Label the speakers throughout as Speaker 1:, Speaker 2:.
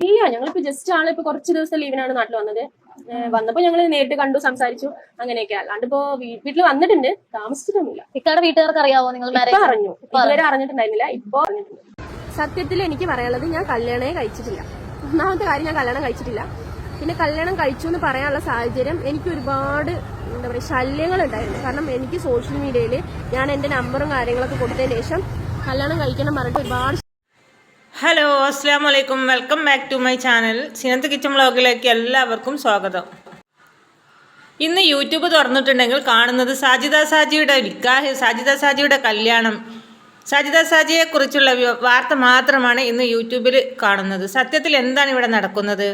Speaker 1: ഇല്ല ഞങ്ങളിപ്പോ ജസ്റ്റ് ആൾ ഇപ്പൊ കുറച്ച് ദിവസം ലീവിനാണ് നാട്ടിൽ വന്നത്. വന്നപ്പോ ഞങ്ങൾ നേരിട്ട് കണ്ടു സംസാരിച്ചു അങ്ങനെയൊക്കെ. അല്ലാണ്ട് ഇപ്പോ വീട്ടിൽ വന്നിട്ടുണ്ട് താമസിച്ചിട്ടൊന്നുമില്ല.
Speaker 2: ഇക്കാടെ വീട്ടുകാർക്ക് അറിയാവോ നിങ്ങൾ
Speaker 1: ഇപ്പൊ
Speaker 2: മാരേജ്
Speaker 1: അറിഞ്ഞു. ഇതുവരെ അറിഞ്ഞിട്ടുണ്ടായിരുന്നില്ല ഇപ്പൊ അറിഞ്ഞിട്ടുണ്ട്. സത്യത്തിൽ എനിക്ക് പറയാനുള്ളത് ഞാൻ കല്യാണമേ കഴിച്ചിട്ടില്ല. ഒന്നാമത്തെ കാര്യം ഞാൻ കല്യാണം കഴിച്ചിട്ടില്ല. പിന്നെ കല്യാണം കഴിച്ചു എന്ന് പറയാനുള്ള സാഹചര്യം എനിക്ക് ഒരുപാട് എന്താ പറയുക ശല്യങ്ങൾ ഉണ്ടായിരുന്നു കാരണം എനിക്ക് സോഷ്യൽ മീഡിയയിൽ ഞാൻ എന്റെ നമ്പറും കാര്യങ്ങളൊക്കെ കൊടുത്തതിന് ശേഷം കല്യാണം കഴിക്കണം പറഞ്ഞിട്ട് ഒരുപാട്
Speaker 3: ഹലോ അസ്സാം വലൈക്കും welcome back to my channel Sinath kitchen വ്ളോഗിലേക്ക് എല്ലാവർക്കും സ്വാഗതം. ഇന്ന് യൂട്യൂബ് തുറന്നിട്ടുണ്ടെങ്കിൽ കാണുന്നത് സാജിദ സാജിയുടെ വിക്കാഹ് സാജിദ സാജിയുടെ കല്യാണം. സാജിദ സാജിയെക്കുറിച്ചുള്ള വാർത്ത മാത്രമാണ് ഇന്ന് യൂട്യൂബിൽ കാണുന്നത്. സത്യത്തിൽ എന്താണ് ഇവിടെ നടക്കുന്നത്?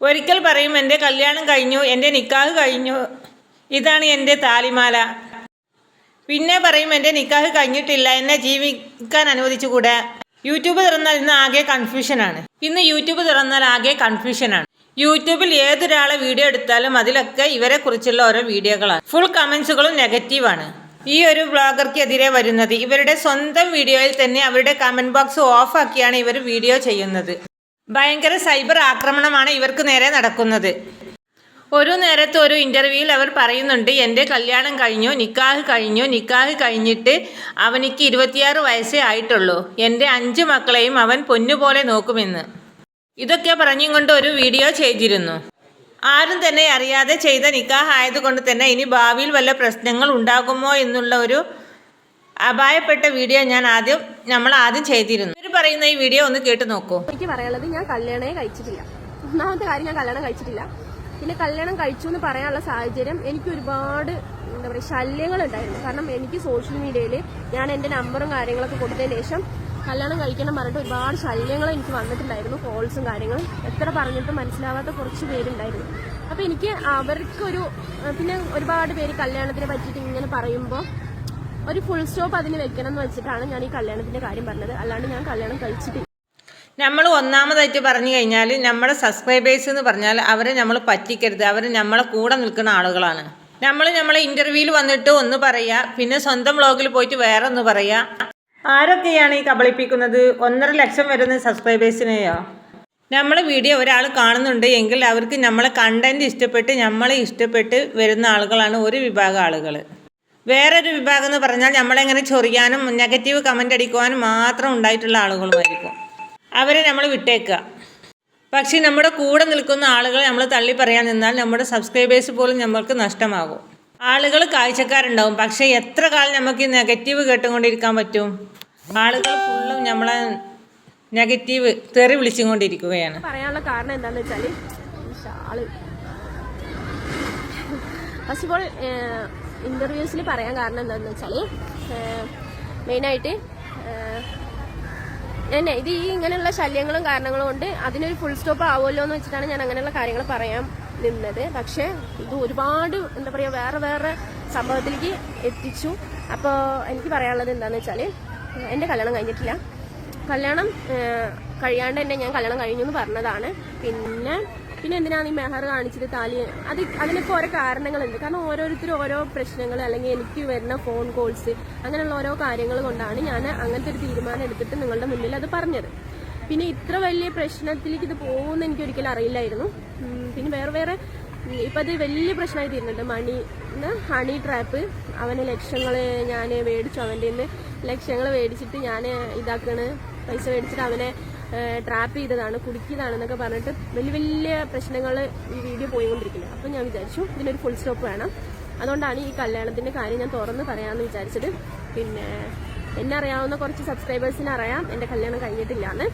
Speaker 3: ഒരിക്കൽ പറയും എന്റെ കല്യാണം കഴിഞ്ഞു എന്റെ നിക്കാഹ് കഴിഞ്ഞു. ഇതാണ് എന്റെ താലിമാല. പിന്നെ പറയും എന്റെ നിക്കാഹ് കഴിഞ്ഞിട്ടില്ല എന്നെ ജീവിക്കാൻ അനുവദിച്ചുകൂടെ? യൂട്യൂബ് തുറന്നാൽ ഇന്ന് ആകെ കൺഫ്യൂഷനാണ് ഇന്ന് യൂട്യൂബ് തുറന്നാൽ ആകെ കൺഫ്യൂഷനാണ് യൂട്യൂബിൽ ഏതൊരാളെ വീഡിയോ എടുത്താലും അതിലൊക്കെ ഇവരെ കുറിച്ചുള്ള ഓരോ വീഡിയോകളാണ്. ഫുൾ കമന്റ്സുകളും നെഗറ്റീവാണ് ഈ ഒരു ബ്ലോഗർക്കെതിരെ വരുന്നത് ഇവരുടെ സ്വന്തം വീഡിയോയിൽ തന്നെ അവരുടെ കമന്റ് ബോക്സ് ഓഫാക്കിയാണ് ഇവർ വീഡിയോ ചെയ്യുന്നത്. ഭയങ്കര സൈബർ ആക്രമണമാണ് ഇവർക്ക് നേരെ നടക്കുന്നത്. ഒരു നേരത്തെ ഒരു ഇന്റർവ്യൂവിൽ അവർ പറയുന്നുണ്ട് എന്റെ കല്യാണം കഴിഞ്ഞു നിക്കാഹ് കഴിഞ്ഞു നിക്കാഹ് കഴിഞ്ഞിട്ട് അവനിക്ക് ഇരുപത്തിയാറ് വയസ്സേ ആയിട്ടുള്ളൂ. എന്റെ അഞ്ച് മക്കളെയും അവൻ പൊന്നുപോലെ നോക്കുമെന്ന്. ഇതൊക്കെ പറഞ്ഞും കൊണ്ട് ഒരു വീഡിയോ ചെയ്തിരുന്നു. ആരും തന്നെ അറിയാതെ ചെയ്ത നിക്കാഹ് ആയതുകൊണ്ട് തന്നെ ഇനി ഭാവിയിൽ വല്ല പ്രശ്നങ്ങൾ ഉണ്ടാകുമോ എന്നുള്ള ഒരു അപായപ്പെട്ട വീഡിയോ ഞാൻ ആദ്യം നമ്മൾ ആദ്യം ചെയ്തിരുന്നു. ഇവർ പറയുന്ന ഈ വീഡിയോ ഒന്ന് കേട്ട് നോക്കൂ.
Speaker 1: എനിക്ക് പറയാനുള്ളത് ഞാൻ കല്യാണമേ കഴിച്ചിട്ടില്ല. ഒന്നാമത്തെ കാര്യം ഞാൻ കല്യാണം കഴിച്ചിട്ടില്ല. പിന്നെ കല്യാണം കഴിച്ചു എന്ന് പറയാനുള്ള സാഹചര്യം എനിക്ക് ഒരുപാട് എന്താ പറയുക ശല്യങ്ങൾ ഉണ്ടായിരുന്നു കാരണം എനിക്ക് സോഷ്യൽ മീഡിയയിൽ ഞാൻ എന്റെ നമ്പറും കാര്യങ്ങളൊക്കെ കൊടുത്തതിന് ശേഷം കല്യാണം കഴിക്കണം പറഞ്ഞിട്ട് ഒരുപാട് ശല്യങ്ങൾ എനിക്ക് വന്നിട്ടുണ്ടായിരുന്നു കോൾസും കാര്യങ്ങളും. എത്ര പറഞ്ഞിട്ടും മനസ്സിലാവാത്ത കുറച്ച് പേരുണ്ടായിരുന്നു. അപ്പൊ എനിക്ക് അവർക്കൊരു പിന്നെ ഒരുപാട് പേര് കല്യാണത്തിനെ പറ്റിയിട്ട് ഇങ്ങനെ പറയുമ്പോൾ ഒരു ഫുൾ സ്റ്റോപ്പ് അതിന് വെക്കണം എന്ന് വെച്ചിട്ടാണ് ഞാൻ ഈ കല്യാണത്തിന്റെ കാര്യം പറഞ്ഞത്. അല്ലാണ്ട് ഞാൻ കല്യാണം കഴിച്ചിട്ടില്ല.
Speaker 3: നമ്മൾ ഒന്നാമതായിട്ട് പറഞ്ഞു കഴിഞ്ഞാൽ നമ്മുടെ സബ്സ്ക്രൈബേഴ്സ് എന്ന് പറഞ്ഞാൽ അവരെ നമ്മൾ പറ്റിക്കരുത്. അവർ നമ്മളെ കൂടെ നിൽക്കുന്ന ആളുകളാണ്. നമ്മൾ നമ്മളെ ഇന്റർവ്യൂവിൽ വന്നിട്ട് ഒന്ന് പറയുക പിന്നെ സ്വന്തം വ്ളോഗിൽ പോയിട്ട് വേറെ ഒന്ന് പറയുക ആരൊക്കെയാണ് ഈ കബളിപ്പിക്കുന്നത്? ഒന്നര ലക്ഷം വരുന്ന സബ്സ്ക്രൈബേഴ്സിനെയോ നമ്മൾ വീഡിയോ ഒരാൾ കാണുന്നുണ്ട് എങ്കിൽ അവർക്ക് നമ്മളെ കണ്ടന്റ് ഇഷ്ടപ്പെട്ട് നമ്മളെ ഇഷ്ടപ്പെട്ട് വരുന്ന ആളുകളാണ് ഒരു വിഭാഗം ആളുകൾ. വേറൊരു വിഭാഗം എന്ന് പറഞ്ഞാൽ നമ്മളെങ്ങനെ ചൊറിയാനും നെഗറ്റീവ് കമന്റ് അടിക്കുവാനും മാത്രം ഉണ്ടായിട്ടുള്ള ആളുകളുമായിരിക്കും. അവരെ നമ്മൾ വിട്ടേക്കുക. പക്ഷേ നമ്മുടെ കൂടെ നിൽക്കുന്ന ആളുകളെ നമ്മൾ തള്ളി പറയാൻ നിന്നാൽ നമ്മുടെ സബ്സ്ക്രൈബേഴ്സ് പോലും നമ്മൾക്ക് നഷ്ടമാകും. ആളുകൾ കാഴ്ചക്കാരുണ്ടാവും. പക്ഷേ എത്ര കാലം നമുക്ക് ഈ നെഗറ്റീവ് കേട്ടുകൊണ്ടിരിക്കാൻ പറ്റും? ആളുകൾ ഫുള്ളും നമ്മളെ നെഗറ്റീവ് തെറി വിളിച്ചുകൊണ്ടിരിക്കുകയാണ്.
Speaker 1: പറയാനുള്ള കാരണം എന്താണെന്ന് വെച്ചാൽ ആൾ. ഓഫ് ഓൾ ഇന്റർവ്യൂസിൽ പറയാൻ കാരണം എന്താണെന്ന് വെച്ചാൽ മെയിനായിട്ട് എന്നെ ഇത് ഈ ഇങ്ങനെയുള്ള ശല്യങ്ങളും കാരണങ്ങളും കൊണ്ട് അതിനൊരു ഫുൾ സ്റ്റോപ്പ് ആവുമല്ലോ എന്ന് വെച്ചിട്ടാണ് ഞാൻ അങ്ങനെയുള്ള കാര്യങ്ങൾ പറയാൻ നിന്നത്. പക്ഷേ ഇത് ഒരുപാട് എന്താ പറയുക വേറെ വേറെ സംഭവത്തിലേക്ക് എത്തിച്ചു. അപ്പോൾ എനിക്ക് പറയാനുള്ളത് എന്താണെന്ന് വെച്ചാൽ എന്റെ കല്യാണം കഴിഞ്ഞിട്ടില്ല. കല്യാണം കഴിയാണ്ട് തന്നെ ഞാൻ കല്യാണം കഴിഞ്ഞു എന്ന് പറഞ്ഞതാണ്. പിന്നെ പിന്നെ എന്തിനാണ് ഈ മെഹർ കാണിച്ചിട്ട് താലി? അത് അതിനൊക്കെ ഓരോ കാരണങ്ങളുണ്ട്. കാരണം ഓരോരുത്തരും ഓരോ പ്രശ്നങ്ങൾ അല്ലെങ്കിൽ എനിക്ക് വരുന്ന ഫോൺ കോൾസ് അങ്ങനെയുള്ള ഓരോ കാര്യങ്ങൾ കൊണ്ടാണ് ഞാൻ അങ്ങനത്തെ ഒരു തീരുമാനം എടുത്തിട്ട് നിങ്ങളുടെ മുന്നിൽ അത് പറഞ്ഞത്. പിന്നെ ഇത്ര വലിയ പ്രശ്നത്തിലേക്ക് ഇത് പോകുമെന്ന് എനിക്ക് ഒരിക്കലും അറിയില്ലായിരുന്നു. പിന്നെ വേറെ വേറെ ഇപ്പൊ അത് വലിയ പ്രശ്നമായി തീരുന്നുണ്ട്. മണി ഹണി ട്രാപ്പ് അവന് ലക്ഷങ്ങൾ ഞാൻ മേടിച്ചു. അവന്റെ നിന്ന് ലക്ഷങ്ങൾ മേടിച്ചിട്ട് ഞാൻ ഇതാക്കണ്. പൈസ മേടിച്ചിട്ട് അവനെ ട്രാപ്പ് ചെയ്തതാണ് കുടുക്കിയതാണെന്നൊക്കെ പറഞ്ഞിട്ട് വലിയ വലിയ പ്രശ്നങ്ങൾ ഈ വീഡിയോ പോയിക്കൊണ്ടിരിക്കുന്നത് അപ്പം ഞാൻ വിചാരിച്ചു ഇതിനൊരു ഫുൾ സ്റ്റോപ്പ് വേണം. അതുകൊണ്ടാണ് ഈ കല്യാണത്തിന്റെ കാര്യം ഞാൻ തുറന്ന് പറയാമെന്ന് വിചാരിച്ചത്. പിന്നെ എന്നെ അറിയാവുന്ന കുറച്ച് സബ്സ്ക്രൈബേഴ്സിനെ അറിയാം. എന്റെ കല്യാണം കഴിഞ്ഞിട്ടില്ലാന്ന്.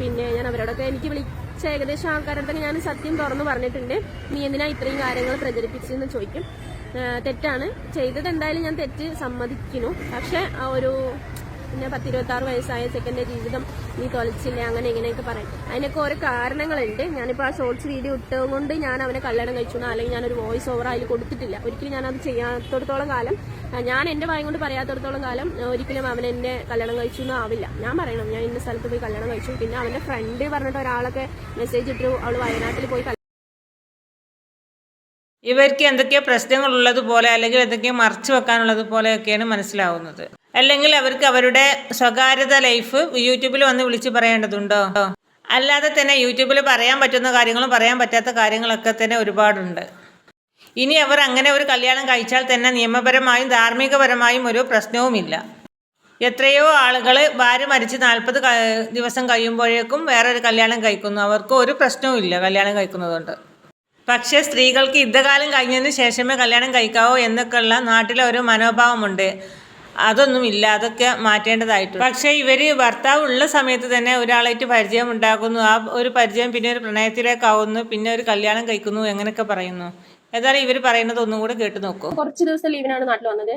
Speaker 1: പിന്നെ ഞാൻ അവരോടൊക്കെ എനിക്ക് വിളിച്ച ഏകദേശം ആൾക്കാരുടെ ഞാൻ സത്യം തുറന്നു പറഞ്ഞിട്ടുണ്ട്. നീ എന്തിനാ ഇത്രയും കാര്യങ്ങൾ പ്രചരിപ്പിച്ചെന്ന് ചോദിക്കും. തെറ്റാണ്. ചെയ്തത് എന്തായാലും ഞാൻ തെറ്റ് സമ്മതിക്കുന്നു. പക്ഷെ ഒരു പിന്നെ പത്തിരുപത്താറ് വയസ്സായ ചെക്കന്റെ ജീവിതം നീ തൊലച്ചില്ല? അങ്ങനെ ഇങ്ങനെയൊക്കെ പറയും. അതിനൊക്കെ ഓരോ കാരണങ്ങളുണ്ട്. ഞാനിപ്പോൾ ആ ഷോർട്സ് വീഡിയോ ഇട്ടത് കൊണ്ട് ഞാൻ അവനെ കല്യാണം കഴിച്ചു അല്ലെങ്കിൽ ഞാനൊരു വോയിസ് ഓവർ അതിൽ കൊടുത്തിട്ടില്ല. ഒരിക്കലും ഞാനത് ചെയ്യാത്തടത്തോളം കാലം ഞാൻ എന്റെ വായം കൊണ്ട് പറയാത്തടത്തോളം കാലം ഒരിക്കലും അവൻ എന്റെ കല്യാണം കഴിച്ചു എന്നും ആവില്ല. ഞാൻ പറയണം ഞാൻ ഇന്ന സ്ഥലത്ത് പോയി കല്യാണം കഴിച്ചു. പിന്നെ അവന്റെ ഫ്രണ്ട് പറഞ്ഞിട്ട് ഒരാളൊക്കെ മെസ്സേജ് ഇട്ടു അവൾ വയനാട്ടിൽ പോയി
Speaker 3: ഇവർക്ക് എന്തൊക്കെയോ പ്രശ്നങ്ങൾ ഉള്ളതുപോലെ അല്ലെങ്കിൽ എന്തൊക്കെയോ മറച്ചു വെക്കാനുള്ളത് പോലെയൊക്കെയാണ് മനസ്സിലാവുന്നത്. അല്ലെങ്കിൽ അവർക്ക് അവരുടെ സ്വകാര്യത ലൈഫ് യൂട്യൂബിൽ വന്ന് വിളിച്ച് പറയേണ്ടതുണ്ടോ? അല്ലാതെ തന്നെ യൂട്യൂബിൽ പറയാൻ പറ്റുന്ന കാര്യങ്ങളും പറയാൻ പറ്റാത്ത കാര്യങ്ങളൊക്കെ തന്നെ ഒരുപാടുണ്ട്. ഇനി അവർ അങ്ങനെ ഒരു കല്യാണം കഴിച്ചാൽ തന്നെ നിയമപരമായും ധാർമ്മികപരമായും ഒരു പ്രശ്നവുമില്ല. എത്രയോ ആളുകൾ ഭാര്യ മരിച്ച് നാൽപ്പത് ദിവസം കഴിയുമ്പോഴേക്കും വേറൊരു കല്യാണം കഴിക്കുന്നു. അവർക്ക് ഒരു പ്രശ്നവുമില്ല കല്യാണം കഴിക്കുന്നതുകൊണ്ട്. പക്ഷേ സ്ത്രീകൾക്ക് യുദ്ധകാലം കഴിഞ്ഞതിന് ശേഷമേ കല്യാണം കഴിക്കാവോ എന്നൊക്കെയുള്ള നാട്ടിലെ ഒരു മനോഭാവമുണ്ട്. അതൊന്നുമില്ല ഇല്ലാതൊക്കെ മാറ്റേണ്ടതായിട്ടുണ്ട്. പക്ഷേ ഇവർ ഭർത്താവ് ഉള്ള സമയത്ത് തന്നെ ഒരാളായിട്ട് പരിചയം ഉണ്ടാക്കുന്നു. ആ ഒരു പരിചയം പിന്നെ ഒരു പ്രണയത്തിലേക്കാവുന്നു പിന്നെ ഒരു കല്യാണം കഴിക്കുന്നു എങ്ങനെയൊക്കെ പറയുന്നു. ഏതായാലും ഇവർ പറയുന്നത് ഒന്നും കൂടെ കേട്ട് നോക്കൂ.
Speaker 1: കുറച്ച് ദിവസം ലീവിനാണ് നാട്ടിൽ വന്നത്.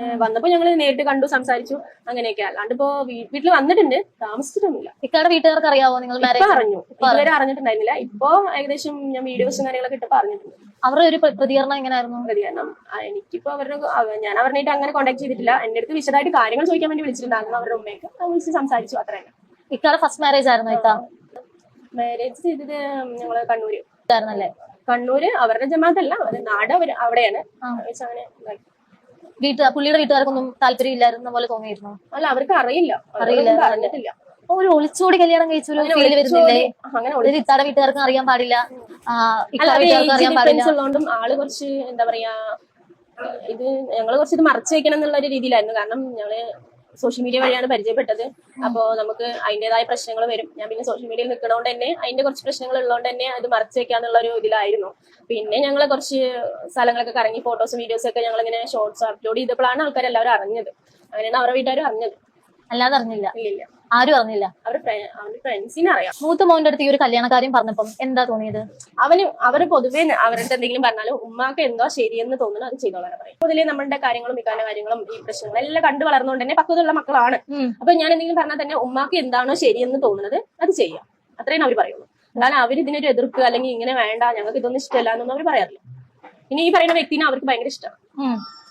Speaker 1: ഏഹ് വന്നപ്പോ ഞങ്ങൾ നേരിട്ട് കണ്ടു സംസാരിച്ചു അങ്ങനെയൊക്കെ. അല്ലാണ്ട് ഇപ്പോ വീട്ടിൽ വീട്ടിൽ വന്നിട്ടുണ്ട് താമസിച്ചിട്ടൊന്നുമില്ല.
Speaker 2: ഇക്കാടെ വീട്ടുകാർക്ക് അറിയാവോ നിങ്ങൾ
Speaker 1: ഇപ്പൊ അറിഞ്ഞു. ഇതുവരെ അറിഞ്ഞിട്ടുണ്ടായിരുന്നില്ല. ഇപ്പോ ഏകദേശം ഞാൻ വീഡിയോസും കാര്യങ്ങളൊക്കെ ഇട്ട് പറഞ്ഞിട്ടുണ്ട്
Speaker 2: അവരുടെ ഒരു പ്രതികരണം എങ്ങനെയായിരുന്നു
Speaker 1: പ്രതികരണം. എനിക്കിപ്പോ അവരുടെ ഞാൻ അവരുടെ അങ്ങനെ കോൺടാക്ട് ചെയ്തിട്ടില്ല. എന്റെ അടുത്ത് വിശദമായിട്ട് കാര്യങ്ങൾ ചോദിക്കാൻ വേണ്ടി വിളിച്ചിട്ടുണ്ടായിരുന്നു അവരുടെ ഉമ്മയൊക്കെ. വിളിച്ച് സംസാരിച്ചു അത്ര
Speaker 2: ഇക്കാടെ ഫസ്റ്റ് മാരേജ് ആയിരുന്നു ഇക്ക?
Speaker 1: മാരേജ് ചെയ്തത് ഞങ്ങൾ കണ്ണൂര്. കണ്ണൂര് അവരുടെ ജമാഅത്തല്ല അത് നാട് അവിടെയാണ്. അങ്ങനെ.
Speaker 2: വീട്ട് പുള്ളിയുടെ വീട്ടുകാർക്കൊന്നും താല്പര്യം ഇല്ലായിരുന്ന പോലെ തോന്നിയിരുന്നു?
Speaker 1: അല്ല അവർക്ക് അറിയില്ല.
Speaker 2: അറിയില്ല. അറിഞ്ഞിട്ടില്ല ഒരു ഒളിച്ചോടി കല്യാണം കഴിച്ചു വരുന്നില്ലേ?
Speaker 1: അങ്ങനെ
Speaker 2: ഇത്താടെ വീട്ടുകാർക്കും അറിയാൻ പാടില്ല. അറിയാൻ പാടില്ല.
Speaker 1: ഡിഫറൻസ് ഉള്ളതുകൊണ്ടും ആൾ കുറച്ച് എന്താ പറയാ ഇത് ഞങ്ങൾ കുറച്ച് ഇത് മറച്ചു വെക്കണം എന്നുള്ള ഒരു രീതിയിലായിരുന്നു. കാരണം ഞങ്ങൾ സോഷ്യൽ മീഡിയ വഴിയാണ് പരിചയപ്പെട്ടത്. അപ്പോ നമുക്ക് അതിന്റെതായ പ്രശ്നങ്ങൾ വരും. ഞാൻ പിന്നെ സോഷ്യൽ മീഡിയയിൽ നിൽക്കണോണ്ട് തന്നെ അതിന്റെ കുറച്ച് പ്രശ്നങ്ങൾ ഉള്ളതുകൊണ്ട് തന്നെ അത് മറച്ചു വെക്കാന്നുള്ള ഒരു ഇതിലായിരുന്നു. പിന്നെ ഞങ്ങൾ കുറച്ച് സ്ഥലങ്ങളൊക്കെ കറങ്ങി ഫോട്ടോസും വീഡിയോസും ഒക്കെ ഞങ്ങൾ ഇങ്ങനെ ഷോർട്സ് അപ്ലോഡ് ചെയ്തപ്പോഴാണ് ആൾക്കാർ എല്ലാവരും അറിഞ്ഞത്. അങ്ങനെയാണ് അവരുടെ വീട്ടുകാരും അറിഞ്ഞത്.
Speaker 2: അല്ലാതെ അറിഞ്ഞില്ല.
Speaker 1: ഇല്ലില്ല.
Speaker 2: ആരും അറിഞ്ഞില്ല.
Speaker 1: അവരുടെ ഫ്രണ്ട്സിനെ അറിയാം.
Speaker 2: മൂത്ത മോന്റെ അടുത്ത് ഈ ഒരു കല്യാണക്കാര്യം പറഞ്ഞപ്പം എന്താ തോന്നിയത്?
Speaker 1: അവന് അവർ പൊതുവേ അവരുടെ എന്തെങ്കിലും പറഞ്ഞാലും ഉമ്മാക്ക് എന്തോ ശരിയെന്ന് തോന്നുന്നു അത് ചെയ്തോളാൻ പറയും. പൊതുവേ നമ്മളുടെ കാര്യങ്ങളും മിക്കാന്റെ കാര്യങ്ങളും ഈ പ്രശ്നങ്ങളും എല്ലാം കണ്ടു വളർന്നുകൊണ്ട് തന്നെ പക്വതുള്ള മക്കളാണ്. അപ്പൊ ഞാൻ എന്തെങ്കിലും പറഞ്ഞാൽ തന്നെ ഉമ്മാക്ക് എന്താണോ ശരിയെന്ന് തോന്നുന്നത് അത് ചെയ്യാം. അത്രയും അവർ പറയുള്ളൂ. കാരണം അവർ ഇതിനൊരു എതിർക്കുക അല്ലെങ്കിൽ ഇങ്ങനെ വേണ്ട ഞങ്ങൾക്ക് ഇതൊന്നും ഇഷ്ടമല്ല എന്നൊന്നും അവർ പറയാറില്ല. ഇനി ഈ പറയുന്ന വ്യക്തിനെ അവർക്ക് ഭയങ്കര ഇഷ്ടമാണ്.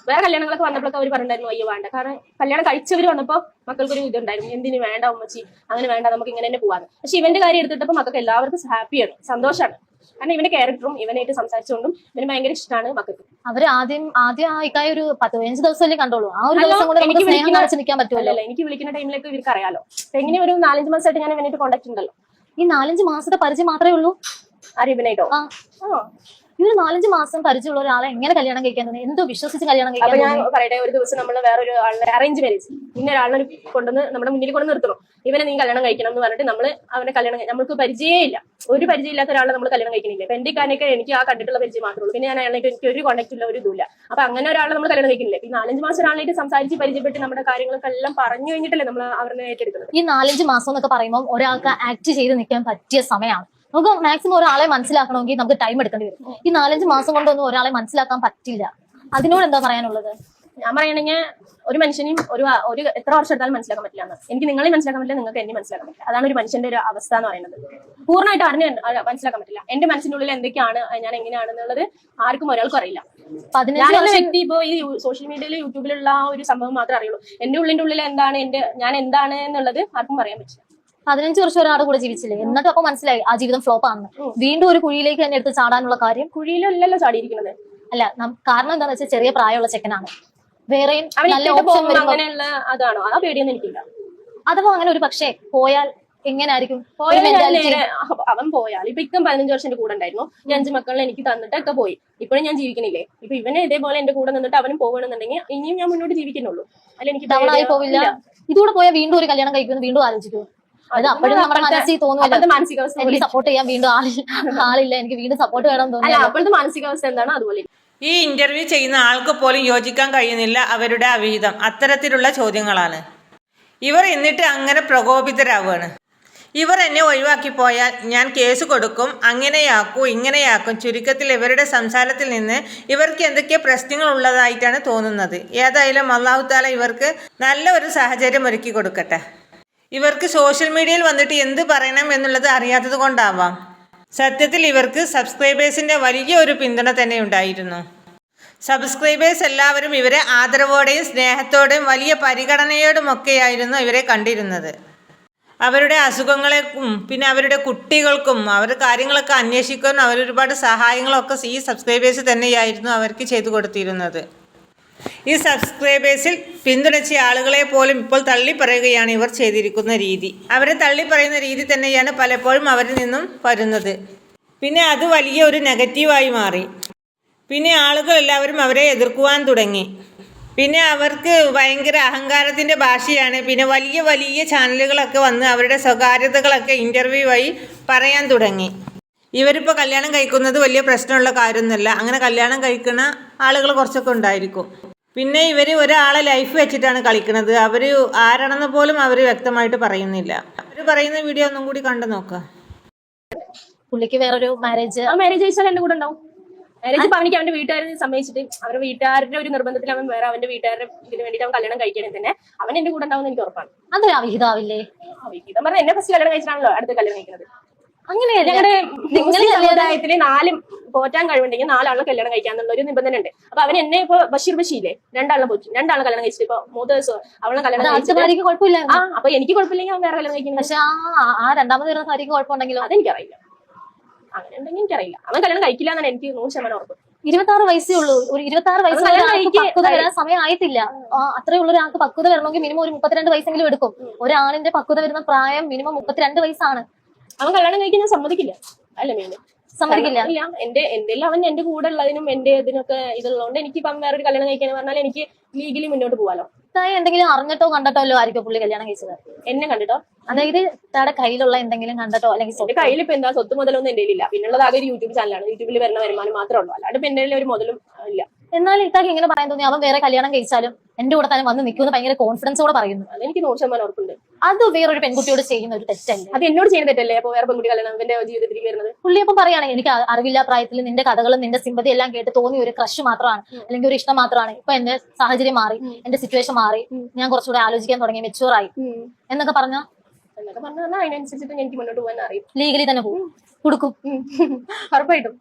Speaker 1: വേറെ കല്യാണങ്ങളൊക്കെ വന്നപ്പോഴൊക്കെ അവർ പറഞ്ഞിട്ടുണ്ടായിരുന്നു അയ്യോ വേണ്ട. കാരണം കല്യാണം കഴിച്ചവർ വന്നപ്പോ മക്കൾക്കൊരു ഇതുണ്ടായിരുന്നു എന്തിനു വേണ്ട ഉമ്മച്ചി? അങ്ങനെ വേണ്ട നമുക്ക് ഇങ്ങനെ തന്നെ പോവാന്ന്. പക്ഷെ ഇവന്റെ കാര്യം എടുത്തിട്ടപ്പോൾ മക്കൾക്ക് എല്ലാവർക്കും ഹാപ്പിയാണ് സന്തോഷമാണ് കാരണം ഇവന്റെ ക്യാരക്ടറും ഇവനായിട്ട് സംസാരിച്ചുകൊണ്ടും ഇവന് ഭയങ്കര ഇഷ്ടമാണ് മക്കൾക്ക്.
Speaker 2: അവർ ആദ്യം ആദ്യം ഇക്കായ ഒരു പത്ത് പതിനഞ്ച് ദിവസമല്ലേ കണ്ടോളൂ? ആ ഒരു ദിവസം
Speaker 1: എനിക്ക്
Speaker 2: സ്നേഹം
Speaker 1: വിളിക്കുന്ന-
Speaker 2: കാണിച്ച് നിൽക്കാൻ പറ്റുമല്ലോ?
Speaker 1: അല്ലല്ല എനിക്ക് വിളിക്കുന്ന ടൈമിലേക്ക് ഇവർക്ക് അറിയാലോ. എങ്ങനെ ഒരു നാലഞ്ച് മാസമായിട്ട് ഞാൻ ഇവനായിട്ട് കോണ്ടാക്ട് ഉണ്ടല്ലോ.
Speaker 2: ഈ നാലഞ്ച് മാസത്തെ പരിചയം മാത്രമേ ഉള്ളൂ?
Speaker 1: ആരും ഇവനായിട്ടോ?
Speaker 2: ആ. ഈ ഒരു നാലഞ്ച് മാസം പരിചയമുള്ള ഒരാളെ എങ്ങനെ കല്യാണം കഴിക്കാൻ തോന്നി? എന്തോ വിശ്വസിച്ച് കല്യാണം
Speaker 1: അപ്പൊ
Speaker 2: കഴിക്കാൻ
Speaker 1: ഞാൻ
Speaker 2: തോന്നി?
Speaker 1: പറയട്ടെ ഒരു ദിവസം നമ്മൾ വേറൊരു ആളിനെ അറേഞ്ച് മാരേജ് ഇന്ന ഒരാളിനെ ഒരു കൊണ്ടുവന്ന് നമ്മുടെ മുന്നിൽ കൊണ്ട് നിർത്തണം. ഇവനെ നീ കല്യാണം കഴിക്കണം എന്ന് പറഞ്ഞിട്ട് നമ്മൾ അവനെ കല്യാണം കഴി- നമുക്ക് പരിചയമേ ഇല്ല ഒരു പരിചയമില്ലാത്ത ഒരാളെ നമ്മൾ കല്യാണം കഴിക്കണില്ല. അപ്പൊ എന്റെ കാനൊക്കെ എനിക്ക് ആ കണ്ടിട്ടുള്ള പരിചയം മാത്രമേ ഉള്ളൂ. പിന്നെ ഞാൻ അയാളായിട്ട് എനിക്ക് ഒരു കോണ്ടാക്ട് ഇല്ല ഒരു ഇതുമില്ല. അപ്പൊ അങ്ങനെ ഒരാളെ നമ്മൾ കല്യാണം കഴിക്കുന്നില്ല ഈ നാലഞ്ച് മാസം ഒരാളായിട്ട് സംസാരിച്ച് പരിചയപ്പെട്ട് നമ്മുടെ കാര്യങ്ങളൊക്കെ എല്ലാം പറഞ്ഞു കഴിഞ്ഞിട്ടല്ലേ നമ്മൾ അവരുടെ ഏറ്റെടുക്കുന്നത്
Speaker 2: ഈ നാലഞ്ച് മാസം എന്നൊക്കെ പറയുമ്പോൾ ഒരാൾക്ക് ആക്ട് ചെയ്ത് നിൽക്കാൻ പറ്റിയ സമയമാണ് നമുക്ക് മാക്സിമം ഒരാളെ മനസ്സിലാക്കണമെങ്കിൽ നമുക്ക് ടൈം എടുക്കേണ്ടി വരും. ഈ നാലഞ്ച് മാസം കൊണ്ടൊന്നും ഒരാളെ മനസ്സിലാക്കാൻ പറ്റില്ല. അതിനോട് എന്താ പറയാനുള്ളത്?
Speaker 1: ഞാൻ പറയണെങ്കിൽ ഒരു മനുഷ്യനെയും ഒരു ഒരു എത്ര വർഷം എടുത്താലും മനസ്സിലാക്കാൻ പറ്റില്ല എനിക്ക് നിങ്ങളെ മനസ്സിലാക്കാൻ പറ്റില്ല നിങ്ങൾക്ക് എന്നെ മനസ്സിലാക്കാൻ പറ്റില്ല. അതാണ് ഒരു മനുഷ്യന്റെ ഒരു അവസ്ഥ എന്ന് പറയുന്നത്. പൂർണമായിട്ട് അറിഞ്ഞ് മനസ്സിലാക്കാൻ പറ്റില്ല. എന്റെ മനസ്സിനുള്ളിൽ എന്തൊക്കെയാണ് ഞാൻ എങ്ങനെയാണെന്നുള്ളത് ആർക്കും ഒരാൾക്കും അറിയില്ല.
Speaker 2: പതിനഞ്ച്
Speaker 1: വ്യക്തി ഇപ്പോ ഈ സോഷ്യൽ മീഡിയയിൽ യൂട്യൂബിലുള്ള ഒരു സംഭവം മാത്രമേ അറിയുള്ളൂ. എന്റെ ഉള്ളിന്റെ ഉള്ളിൽ എന്താണ് എന്റെ ഞാൻ എന്താണ് എന്നുള്ളത് ആർക്കും പറയാൻ പറ്റില്ല.
Speaker 2: പതിനഞ്ച് വർഷം ഒരാളുടെ കൂടെ ജീവിച്ചില്ലേ? എന്നിട്ട് അപ്പൊ മനസ്സിലായി ആ ജീവിതം ഫ്ലോപ്പ് ആണെന്ന്. വീണ്ടും ഒരു കുഴിയിലേക്ക് തന്നെ എടുത്ത് ചാടാനുള്ള കാര്യം?
Speaker 1: കുഴിയിലല്ലല്ലോ ചാടിയിരിക്കുന്നത്.
Speaker 2: അല്ല കാരണം എന്താണെന്ന് വെച്ചാൽ ചെറിയ പ്രായമുള്ള ചെക്കനാണ്. വേറെയും നല്ല ഓപ്ഷൻ
Speaker 1: അങ്ങനെയുള്ള അതാണോ? ആ പേടിയൊന്നും എനിക്കില്ല.
Speaker 2: അഥവാ അങ്ങനെ ഒരു പക്ഷേ പോയാൽ
Speaker 1: എങ്ങനായിരിക്കും? ഞാൻ അവൻ പോയാൽ ഇപ്പൊ ഇക്കം പതിനഞ്ച് വർഷം എന്റെ കൂടെ ഉണ്ടായിരുന്നു. ഈ അഞ്ച് മക്കളെ എനിക്ക് തന്നിട്ടൊക്കെ പോയി. ഇപ്പോഴും ഞാൻ ജീവിക്കണില്ലേ? ഇപ്പൊ ഇവനെ ഇതേപോലെ എന്റെ കൂടെ നിന്നിട്ട് അവനും പോകണമെന്നുണ്ടെങ്കിൽ ഇനിയും ഞാൻ മുന്നോട്ട് ജീവിക്കുന്നുള്ളൂ. അല്ല എനിക്ക്.
Speaker 2: ഇതുകൂടെ പോയാൽ വീണ്ടും ഒരു കല്യാണം കഴിക്കുന്നു വീണ്ടും ആലോചിക്കും അത് അപ്പോഴും നമ്മുടെ
Speaker 1: അപ്പോഴത്തെ-
Speaker 2: മനസ്സിൽ തോന്നുമല്ലോ.
Speaker 1: മാനസികാവസ്ഥ
Speaker 2: എനിക്ക് സപ്പോർട്ട് ചെയ്യാൻ വീണ്ടും ആളില്ല ആളില്ല. എനിക്ക് വീണ്ടും സപ്പോർട്ട് വേണം
Speaker 1: അല്ല
Speaker 2: തോന്നുന്നു.
Speaker 1: അപ്പോഴത്തെ മാനസികാവസ്ഥ എന്താണ്? അതുപോലെ.
Speaker 3: ഈ ഇന്റർവ്യൂ ചെയ്യുന്ന ആൾക്ക് പോലും യോജിക്കാൻ കഴിയുന്നില്ല അവരുടെ അവിഹിതം. അത്തരത്തിലുള്ള ചോദ്യങ്ങളാണ്. ഇവർ എന്നിട്ട് അങ്ങനെ പ്രകോപിതരാവുകയാണ്. ഇവർ എന്നെ ഒഴിവാക്കി പോയാൽ ഞാൻ കേസ് കൊടുക്കും അങ്ങനെയാക്കും ഇങ്ങനെയാക്കും ചുരുക്കത്തിൽ ഇവരുടെ സംസാരത്തിൽ നിന്ന് ഇവർക്ക് എന്തൊക്കെ പ്രശ്നങ്ങൾ ഉള്ളതായിട്ടാണ് തോന്നുന്നത്. ഏതായാലും അള്ളാഹുത്താല ഇവർക്ക് നല്ല ഒരു സാഹചര്യം ഒരുക്കി കൊടുക്കട്ടെ. ഇവർക്ക് സോഷ്യൽ മീഡിയയിൽ വന്നിട്ട് എന്ത് പറയണം എന്നുള്ളത് അറിയാത്തത് കൊണ്ടാവാം. സത്യത്തിൽ ഇവർക്ക് സബ്സ്ക്രൈബേഴ്സിന്റെ വലിയ ഒരു പിന്തുണ തന്നെ ഉണ്ടായിരുന്നു. സബ്സ്ക്രൈബേഴ്സ് എല്ലാവരും ഇവരെ ആദരവോടെയും സ്നേഹത്തോടെയും വലിയ പരിഗണനയോടുമൊക്കെയായിരുന്നു ഇവരെ കണ്ടിരുന്നത്. അവരുടെ അസുഖങ്ങളെക്കും പിന്നെ അവരുടെ കുട്ടികൾക്കും അവർ കാര്യങ്ങളൊക്കെ അന്വേഷിക്കാനും അവരൊരുപാട് സഹായങ്ങളൊക്കെ ഈ സബ്സ്ക്രൈബേഴ്സ് തന്നെയായിരുന്നു അവർക്ക് ചെയ്തു കൊടുത്തിരുന്നത്. ഈ സബ്സ്ക്രൈബേഴ്സിൽ പിന്തുണച്ച ആളുകളെ പോലും ഇപ്പോൾ തള്ളിപ്പറയുകയാണ് ഇവർ ചെയ്തിരിക്കുന്ന രീതി. അവരെ തള്ളിപ്പറയുന്ന രീതി തന്നെയാണ് പലപ്പോഴും അവരിൽ നിന്നും വരുന്നത്. പിന്നെ അത് വലിയ ഒരു നെഗറ്റീവായി മാറി. പിന്നെ ആളുകൾ എല്ലാവരും അവരെ എതിർക്കുവാൻ തുടങ്ങി. പിന്നെ അവർക്ക് ഭയങ്കര അഹങ്കാരത്തിന്റെ ഭാഷയാണ്. പിന്നെ വലിയ വലിയ ചാനലുകളൊക്കെ വന്ന് അവരുടെ സ്വകാര്യതകളൊക്കെ ഇന്റർവ്യൂ ആയി പറയാൻ തുടങ്ങി. ഇവരിപ്പോൾ കല്യാണം കഴിക്കുന്നത് വലിയ പ്രശ്നമുള്ള കാര്യമൊന്നുമല്ല. അങ്ങനെ കല്യാണം കഴിക്കുന്ന ആളുകൾ കുറച്ചൊക്കെ ഉണ്ടായിരിക്കും. പിന്നെ ഇവർ ഒരാളെ ലൈഫ് വെച്ചിട്ടാണ് കളിക്കുന്നത് അവർ ആരാണെന്ന് പോലും അവർ വ്യക്തമായിട്ട് പറയുന്നില്ല. അവർ പറയുന്ന വീഡിയോ ഒന്നും കൂടി കണ്ടു നോക്കുക
Speaker 2: പുള്ളിക്ക് വേറൊരു മാരേജ്
Speaker 1: ആ മാരേജ് കഴിച്ചാൽ എന്റെ കൂടെ ഉണ്ടാവും. മാരേജ് ഇപ്പൊ അവനിക്ക് അവന്റെ വീട്ടുകാരെ സമ്മതിച്ചിട്ട് അവരുടെ വീട്ടുകാരുടെ ഒരു നിർബന്ധത്തിൽ അവൻ വേറെ അവന്റെ വീട്ടുകാരുടെ ഇതിന് വേണ്ടിയിട്ട് അവൻ കല്യാണം കഴിക്കണേ തന്നെ അവൻ എന്റെ കൂടെ ഉണ്ടാവും എനിക്ക് ഉറപ്പാണ്.
Speaker 2: അതൊരു അവിഹിതാവില്ലേ?
Speaker 1: അവിഹിതം വിഹിതം പറഞ്ഞാൽ എന്നെ ഫസ്റ്റ് കല്യാണം കഴിച്ചിട്ടാണല്ലോ അടുത്ത കല്യാണം കഴിക്കുന്നത്
Speaker 2: അങ്ങനെയല്ല.
Speaker 1: ഞങ്ങളുടെ
Speaker 2: നിങ്ങൾ
Speaker 1: സമുദായത്തിലെ നാലും പോറ്റാൻ കഴിവുണ്ടെങ്കിൽ നാലാളെ കല്യാണം കഴിക്കാന്നുള്ള ഒരു നിബന്ധന ഉണ്ട്. അപ്പൊ അവൻ എന്നെ ഇപ്പൊ ബഷീർ ബഷീലെ രണ്ടാളെ പോറ്റു രണ്ടാളെ കല്യാണം കഴിച്ചിട്ട് ഇപ്പൊ മൂന്ന് ദിവസം അവളെ കല്യാണം കഴിച്ചിട്ട്
Speaker 2: കുഴപ്പമില്ല.
Speaker 1: ആ അപ്പൊ എനിക്ക് കുഴപ്പമില്ലെങ്കിൽ അവൻ വേറെ കല്യാണം കഴിക്കുന്നു
Speaker 2: പക്ഷെ ആ ആ രണ്ടാമത് വരുന്ന ഭാര്യക്ക് കുഴപ്പമുണ്ടെങ്കിലോ?
Speaker 1: അതെനിക്കറിയില്ല. അങ്ങനെ ഉണ്ടെങ്കിൽ എനിക്കറിയില്ല. അവൻ കല്യാണം കഴിക്കില്ല എന്നാണ് എനിക്ക് നൂറ് ശതമാനം ഉറപ്പ്.
Speaker 2: ഇരുപത്തി ആറ് വയസ്സേ ഉള്ളൂ. ഒരു ഇരുപത്തി ആറ് വയസ്സ് പക്വത വരാൻ സമയം ആയിട്ടില്ല അത്രേ ഉള്ള ഒരാൾക്ക് പക്വത വരണമെങ്കിൽ മിനിമം ഒരു മുപ്പത്തിരണ്ട് വയസ്സെങ്കിലും എടുക്കും. ഒരാണിന്റെ പക്വത വരുന്ന പ്രായം മിനിമം മുപ്പത്തിരണ്ട് വയസ്സാണ്.
Speaker 1: അവൻ കല്യാണം കഴിക്കാൻ ഞാൻ സമ്മതിക്കില്ല. അല്ല മീന്.
Speaker 2: സമ്മതിക്കില്ല?
Speaker 1: ഇല്ല എന്റെ എന്തെല്ലാം അവൻ എന്റെ കൂടെ ഉള്ളതിനും എന്റെ ഇതിനൊക്കെ ഇതുള്ളതുകൊണ്ട് എനിക്ക് ഇപ്പം വേറൊരു കല്യാണം കഴിക്കാന്ന് പറഞ്ഞാൽ എനിക്ക് ലീഗലി മുന്നോട്ട് പോവാലോ.
Speaker 2: തായി എന്തെങ്കിലും അറിഞ്ഞിട്ടോ കണ്ടിട്ടോ അല്ലോ ആയിരിക്കും പുള്ളി കല്യാണം കഴിച്ചത്?
Speaker 1: എന്നെ കണ്ടിട്ടോ?
Speaker 2: അതായത് താടെ കയ്യിലുള്ള എന്തെങ്കിലും കണ്ടിട്ടോ അല്ലെങ്കിൽ
Speaker 1: എന്റെ കയ്യിൽ ഇപ്പൊ എന്താ സ്വത്ത് മുതലൊന്നും എന്റെ ഇല്ല പിന്നുള്ളത് ആകെ ഒരു യൂട്യൂബ് ചാനലാണ് യൂട്യൂബിൽ വരുന്ന വരുമാനം മാത്രമേ ഉള്ളൂ. അല്ലാണ്ട് പിന്നെ എന്റെ ഒരു മുതലും ഇല്ല.
Speaker 2: എന്നാൽ ഇത്താക്ക് ഇങ്ങനെ പറയാൻ തോന്നി അവൻ വേറെ കല്യാണം കഴിച്ചാലും എന്റെ കൂടെ തന്നെ വന്ന് നിൽക്കുമെന്ന് ഭയങ്കര കോൺഫിഡൻസോടെ പറയുന്നു.
Speaker 1: അതെനിക്ക് നൂറ് ശതമാനം ഉറപ്പുണ്ട്.
Speaker 2: അത് വേറൊരു പെൺകുട്ടിയോട് ചെയ്യുന്ന ഒരു തെറ്റല്ലേ?
Speaker 1: അത് എന്നോട് ചെയ്യുന്ന തെറ്റല്ലേ? അപ്പൊ വേറെ പെൺകുട്ടി കല്യാണം എന്റെ ജീവിതത്തിലേക്ക് വരുന്നത്?
Speaker 2: പുള്ളി അപ്പം പറയാണ് എനിക്ക് അറിവില്ല പ്രായത്തിൽ നിന്റെ കഥകളും നിന്റെ സിമ്പതി എല്ലാം കേട്ട് തോന്നി ഒരു ക്രഷ് മാത്രമാണ്. അല്ലെങ്കിൽ ഒരു ഇഷ്ടം മാത്രമാണ്. ഇപ്പൊ എന്റെ സാഹചര്യം മാറി എന്റെ സിറ്റുവേഷൻ മാറി ഞാൻ കുറച്ചുകൂടെ ആലോചിക്കാൻ തുടങ്ങി മെച്ചൂർ ആയി. എന്നൊക്കെ പറഞ്ഞ?
Speaker 1: എന്നൊക്കെ പറഞ്ഞാൽ അതിനനുസരിച്ചിട്ട് എനിക്ക് മുന്നോട്ട് പോകാൻ അറിയും.
Speaker 2: ലീഗലി തന്നെ പോകും കൊടുക്കും.
Speaker 1: ഉറപ്പായിട്ടും.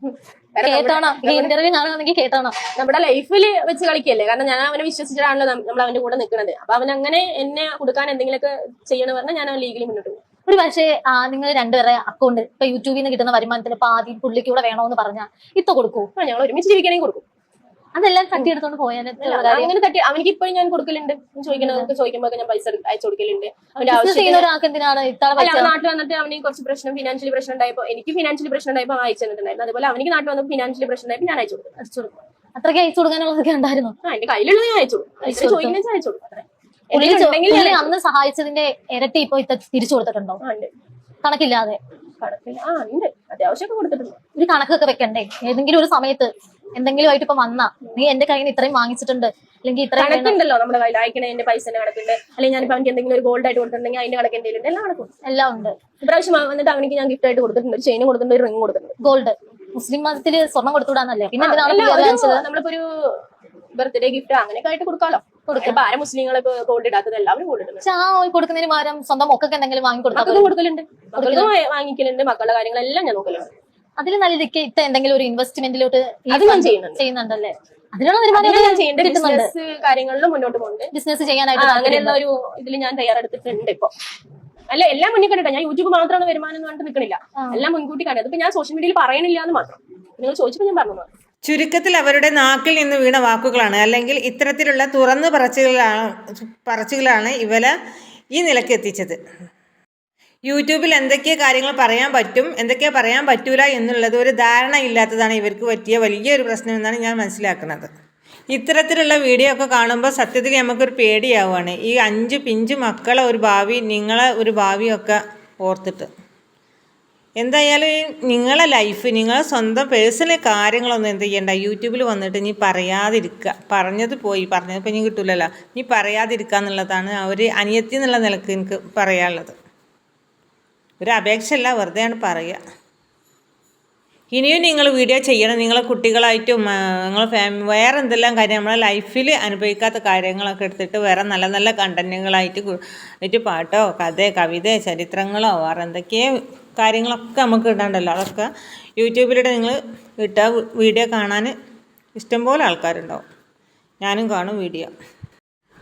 Speaker 2: കേട്ടോണം? ഈ ഇന്റർവ്യൂ കാണുകയാണെങ്കിൽ കേട്ടോണം?
Speaker 1: നമ്മുടെ ലൈഫിൽ വെച്ച് കളിക്കല്ലേ? കാരണം ഞാൻ അവനെ വിശ്വസിച്ചിട്ടാണല്ലോ നമ്മൾ അവന്റെ കൂടെ നിൽക്കുന്നത് അപ്പൊ അവൻ അങ്ങനെ എന്നെ കൊടുക്കാൻ എന്തെങ്കിലുമൊക്കെ ചെയ്യണം പറഞ്ഞാൽ ഞാൻ അവൻ ലീഗലി മുന്നോട്ട് പോകും.
Speaker 2: ഒരു പക്ഷേ ആ, നിങ്ങൾ രണ്ടുപേരെ അക്കൗണ്ട് ഇപ്പൊ യൂട്യൂബിൽ നിന്ന് കിട്ടുന്ന വരുമാനത്തിന് പാതി പുള്ളിക്ക് വേണോ എന്ന് പറഞ്ഞാൽ ഇത്ത കൊടുക്കൂ.
Speaker 1: ഞങ്ങൾ ഒരുമിച്ച് ജീവിക്കണമെങ്കിൽ കൊടുക്കും.
Speaker 2: അതെല്ലാം തട്ടിയെടുത്തോണ്ട് പോയാൽ
Speaker 1: അല്ല, അങ്ങനെ തട്ടി അവനിക്ക് ഇപ്പോഴും ഞാൻ കൊടുക്കലുണ്ട് ചോദിക്കണവർക്ക് ചോദിക്കുമ്പോഴൊക്കെ ഞാൻ പൈസ അയച്ചു കൊടുക്കലുണ്ട്. അവന്റെ ആവശ്യം നാട്ടിൽ വന്നിട്ട് അവന് കുറച്ച് പ്രശ്നം ഫിനാൻഷ്യലി പ്രശ്നം ഉണ്ടായപ്പോ എനിക്ക് ഫിനാൻഷ്യൽ പ്രശ്നം ഉണ്ടായപ്പോ അയച്ചു തന്നിട്ടുണ്ടായിരുന്നു. അതുപോലെ അവനിക്ക് നാട്ടിൽ വന്നപ്പോൾ ഫിനാൻഷ്യൽ പ്രശ്നം ഉണ്ടായപ്പോൾ ഞാൻ അയച്ചു കൊടുക്കും
Speaker 2: അയച്ചു കൊടുക്കും അത്രയ്ക്ക് അയച്ചു കൊടുക്കാനുള്ളതൊക്കെ ഉണ്ടായിരുന്നു?
Speaker 1: എന്റെ കയ്യിലുള്ളത് ഞാൻ അയച്ചു കൊടുക്കും ചോദിക്കുന്ന അയച്ചു കൊടുക്കും
Speaker 2: അന്ന് സഹായിച്ചതിന്റെ ഇരട്ടി ഇപ്പൊ തിരിച്ചു കൊടുത്തിട്ടുണ്ടോ?
Speaker 1: ഉണ്ട്.
Speaker 2: കണക്കില്ലാതെ.
Speaker 1: കണക്കില്ല ആ ഉണ്ട്. അത്യാവശ്യമൊക്കെ കൊടുത്തിട്ടുണ്ട്.
Speaker 2: ഒരു കണക്കൊക്കെ വെക്കണ്ടേ? ഏതെങ്കിലും ഒരു സമയത്ത് എന്തെങ്കിലും ആയിട്ട് ഇപ്പൊ വന്നാ നീ എന്റെ കയ്യിൽ നിന്ന് ഇത്രയും വാങ്ങിച്ചിട്ടുണ്ട് അല്ലെങ്കിൽ ഇത്രയും.
Speaker 1: കണക്കുണ്ടല്ലോ നമ്മുടെ കയ്യിൽ അയക്കണതിന്റെ പൈസന്റെ കണക്കുണ്ട്. അല്ലെങ്കിൽ ഞാനിപ്പോ അവനിക്ക് എന്തെങ്കിലും ഒരു ഗോൾഡ് ആയിട്ട് കൊടുത്തിട്ടുണ്ടെങ്കിൽ അതിന്റെ കണക്ക് എന്തെങ്കിലും ഉണ്ട് എല്ലാം കണക്കും
Speaker 2: എല്ലാം ഉണ്ട്.
Speaker 1: ഇപ്രാവശ്യം വന്നിട്ട് അവനിക്ക് ഞാൻ ഗിഫ്റ്റ് ആയിട്ട് കൊടുത്തിട്ടുണ്ട് ഒരു ചെയിൻ കൊടുത്തിട്ടുണ്ട് ഒരു റിംഗ് കൊടുത്തിട്ടുണ്ട്.
Speaker 2: ഗോൾഡ് മുസ്ലിം മതത്തിൽ സ്വർണം കൊടുത്തുവിടാന്നല്ലേ? പിന്നെ
Speaker 1: നമ്മളിപ്പോ ഒരു ബർത്ത്ഡേ ഗിഫ്റ്റ് അങ്ങനെയൊക്കെ ആയിട്ട് കൊടുക്കാലോ. കൊടുക്കും. ആരും ഗോൾഡ് ഇടാത്തത്? എല്ലാവരും ഗോൾഡ്
Speaker 2: ഒരു കൊടുക്കുന്നതിന് പകരം സ്വന്തം മക്കൾക്ക് എന്തെങ്കിലും വാങ്ങി കൊടുക്കും
Speaker 1: മക്കൾക്കും കൊടുക്കലുണ്ട്. മക്കൾക്ക് വാങ്ങിക്കലുണ്ട് മക്കളുടെ കാര്യങ്ങളെല്ലാം ഞാൻ നോക്കലുണ്ട്.
Speaker 2: അതിൽ നല്ല ഇത്ത എന്തെങ്കിലും ഒരു ഇൻവെസ്റ്റ്മെന്റിലോട്ട്
Speaker 1: അത് ഞാൻ ചെയ്യുന്നുണ്ട്.
Speaker 2: ചെയ്യുന്നുണ്ടല്ലേ? അതിനുള്ള
Speaker 1: അതിന് ഞാൻ ചെയ്യേണ്ട
Speaker 2: കിട്ടുന്നുണ്ട്.
Speaker 1: ബിസിനസ് കാര്യങ്ങളിലും മുന്നോട്ട് പോകുന്നുണ്ട്
Speaker 2: ബിസിനസ് ചെയ്യാനായിട്ട്
Speaker 1: അങ്ങനെയുള്ള ഒരു ഇതിൽ ഞാൻ തയ്യാറെടുത്തിട്ടുണ്ട് ഇപ്പൊ. അല്ല എല്ലാം മുന്നിൽ കണ്ടിട്ടാ. ഞാൻ യൂട്യൂബ് മാത്രമാണ് വരുമാനം എന്ന് പറഞ്ഞിട്ട് നിൽക്കണില്ല എല്ലാം മുൻകൂട്ടി കണ്ടത് അതിപ്പോ ഞാൻ സോഷ്യൽ മീഡിയയിൽ പറയണില്ല എന്ന് മാത്രം. നിങ്ങൾ ചോദിച്ചപ്പോൾ ഞാൻ പറഞ്ഞു
Speaker 3: ചുരുക്കത്തിൽ അവരുടെ നാക്കിൽ നിന്ന് വീണ വാക്കുകളാണ്. അല്ലെങ്കിൽ ഇത്തരത്തിലുള്ള തുറന്നു പറച്ചുകളാണ് പറച്ചുകളാണ് ഇവരെ ഈ നിലയ്ക്ക് എത്തിച്ചത്. യൂട്യൂബിൽ എന്തൊക്കെ കാര്യങ്ങൾ പറയാൻ പറ്റും എന്തൊക്കെ പറയാൻ പറ്റൂല എന്നുള്ളത് ഒരു ധാരണ ഇല്ലാത്തതാണ് ഇവർക്ക് പറ്റിയ വലിയൊരു പ്രശ്നം എന്നാണ് ഞാൻ മനസ്സിലാക്കുന്നത്. ഇത്തരത്തിലുള്ള വീഡിയോ ഒക്കെ കാണുമ്പോൾ സത്യത്തിൽ നമുക്കൊരു പേടിയാവുകയാണ്. ഈ അഞ്ച് പിഞ്ച് മക്കളെ ഒരു ഭാവി നിങ്ങളെ ഒരു ഭാവിയൊക്കെ ഓർത്തിട്ട്. എന്തായാലും നിങ്ങളെ ലൈഫ് നിങ്ങളെ സ്വന്തം പേഴ്സണൽ കാര്യങ്ങളൊന്നും എന്ത് ചെയ്യണ്ട. യൂട്യൂബിൽ വന്നിട്ട് നീ പറയാതിരിക്കുക. പറഞ്ഞത് പോയി. പറഞ്ഞപ്പോൾ ഇനി കിട്ടൂലല്ലോ. നീ പറയാതിരിക്കുക എന്നുള്ളതാണ് ഒരു അനിയത്തി എന്നുള്ള നിലയ്ക്ക് എനിക്ക് പറയാനുള്ളത്. ഒരു അപേക്ഷയല്ല വെറുതെയാണ് പറയുക. ഇനിയും നിങ്ങൾ വീഡിയോ ചെയ്യണം. നിങ്ങളെ കുട്ടികളായിട്ടും നിങ്ങൾ ഫാമിലി വേറെ എന്തെല്ലാം കാര്യം നമ്മളെ ലൈഫിൽ അനുഭവിക്കാത്ത കാര്യങ്ങളൊക്കെ എടുത്തിട്ട് വേറെ നല്ല നല്ല കണ്ടന്റുകളായിട്ട് ആയിട്ട് പാട്ടോ കഥ കവിത ചരിത്രങ്ങളോ വേറെ എന്തൊക്കെയോ കാര്യങ്ങളൊക്കെ നമുക്ക് ഇടാണ്ടല്ലോ. അതൊക്കെ യൂട്യൂബിലൂടെ നിങ്ങൾ ഇട്ട വീഡിയോ കാണാൻ ഇഷ്ടംപോലെ ആൾക്കാരുണ്ടാവും. ഞാനും കാണും വീഡിയോ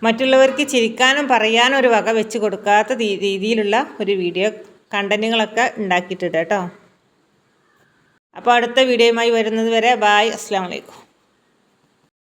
Speaker 3: മറ്റുള്ളവർക്ക് ചിരിക്കാനും പറയാനും ഒരു വക വെച്ച് കൊടുക്കാത്ത രീതിയിലുള്ള ഒരു വീഡിയോ കണ്ടന്റുകളൊക്കെ ഉണ്ടാക്കിയിട്ടുണ്ട് കേട്ടോ. അപ്പോൾ അടുത്ത വീഡിയോയുമായി വരുന്നത് വരെ ബായ് അസ്സാം വലൈക്കും